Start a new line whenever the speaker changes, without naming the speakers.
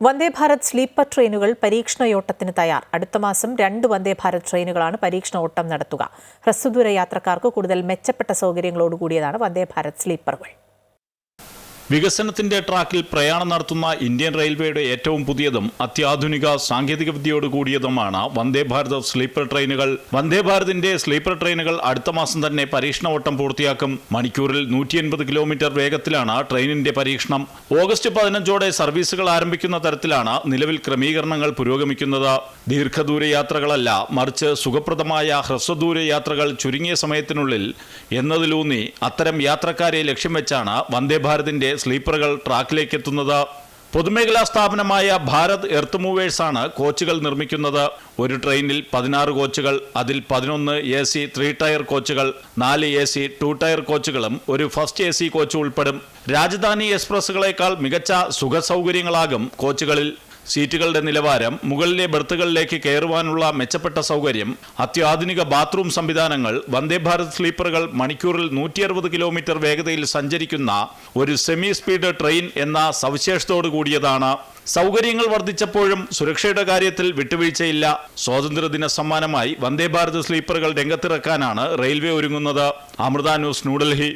Vande Bharat sleeper ട്രെയിനുകൾ പരീക്ഷണയോട്ടത്തിന് തയ്യാർ. അടുത്ത മാസം രണ്ട് വന്ദേ ഭാരത് ട്രെയിനുകളാണ് പരീക്ഷണ ഓട്ടം നടത്തുക. ഹ്രസ്വദൂര യാത്രക്കാർക്ക് കൂടുതൽ മെച്ചപ്പെട്ട സൗകര്യങ്ങളോടുകൂടിയതാണ് വന്ദേ ഭാരത് സ്ലീപ്പറുകൾ.
വികസനത്തിന്റെ ട്രാക്കിൽ പ്രയാണം നടത്തുന്ന ഇന്ത്യൻ റെയിൽവേയുടെ ഏറ്റവും പുതിയതും അത്യാധുനിക സാങ്കേതിക വിദ്യയോട് കൂടിയതുമാണ് വന്ദേ ഭാരത് സ്ലീപ്പർ ട്രെയിനുകൾ. വന്ദേ ഭാരതിന്റെ സ്ലീപ്പർ ട്രെയിനുകൾ അടുത്ത മാസം തന്നെ പരീക്ഷണ ഓട്ടം പൂർത്തിയാക്കും. മണിക്കൂറിൽ നൂറ്റി എൺപത് കിലോമീറ്റർ വേഗത്തിലാണ് ട്രെയിനിന്റെ പരീക്ഷണം. ഓഗസ്റ്റ് പതിനഞ്ചോടെ സർവീസുകൾ ആരംഭിക്കുന്ന തരത്തിലാണ് നിലവിൽ ക്രമീകരണങ്ങൾ പുരോഗമിക്കുന്നത്. ദീർഘദൂര യാത്രകളല്ല മറിച്ച് സുഖപ്രദമായ ഹ്രസ്വദൂര യാത്രകൾ ചുരുങ്ങിയ സമയത്തിനുള്ളിൽ എന്നതിലൂന്നി അത്തരം യാത്രക്കാരെ ലക്ഷ്യം വെച്ചാണ് വന്ദേ ഭാരതിന്റെ സ്ലീപ്പറുകൾ ട്രാക്കിലേക്ക് എത്തുന്നത് പൊതുമേഖലാ സ്ഥാപനമായ ഭാരത് എർത്ത് മൂവേഴ്സ് ആണ് കോച്ചുകൾ നിർമ്മിക്കുന്നത്. ഒരു ട്രെയിനിൽ പതിനാറ് കോച്ചുകൾ അതിൽ പതിനൊന്ന് എ സി ത്രീ ടയർ കോച്ചുകൾ നാല് എ സി ടു ടയർ കോച്ചുകളും ഒരു ഫസ്റ്റ് എ സി കോച്ച് ഉൾപ്പെടും. രാജധാനി എക്സ്പ്രസ്സുകളേക്കാൾ മികച്ച സുഖസൗകര്യങ്ങളാകും കോച്ചുകളിൽ. സീറ്റുകളുടെ നിലവാരം മുകളിലെ ബെർത്തുകളിലേക്ക് കയറുവാനുള്ള മെച്ചപ്പെട്ട സൗകര്യം അത്യാധുനിക ബാത്റൂം സംവിധാനങ്ങൾ വന്ദേ ഭാരത് സ്ലീപ്പറുകൾ മണിക്കൂറിൽ നൂറ്റി കിലോമീറ്റർ വേഗതയിൽ സഞ്ചരിക്കുന്ന ഒരു സെമി സ്പീഡ് ട്രെയിൻ എന്ന സവിശേഷതയോട് കൂടിയതാണ്. സൗകര്യങ്ങൾ വർദ്ധിച്ചപ്പോഴും സുരക്ഷയുടെ കാര്യത്തിൽ വിട്ടുവീഴ്ചയില്ല. സ്വാതന്ത്ര്യദിന സമ്മാനമായി വന്ദേ ഭാരത് സ്ലീപ്പറുകൾ രംഗത്തിറക്കാനാണ് റെയിൽവേ ഒരുങ്ങുന്നത്. അമൃത ന്യൂസ് ന്യൂഡൽഹി.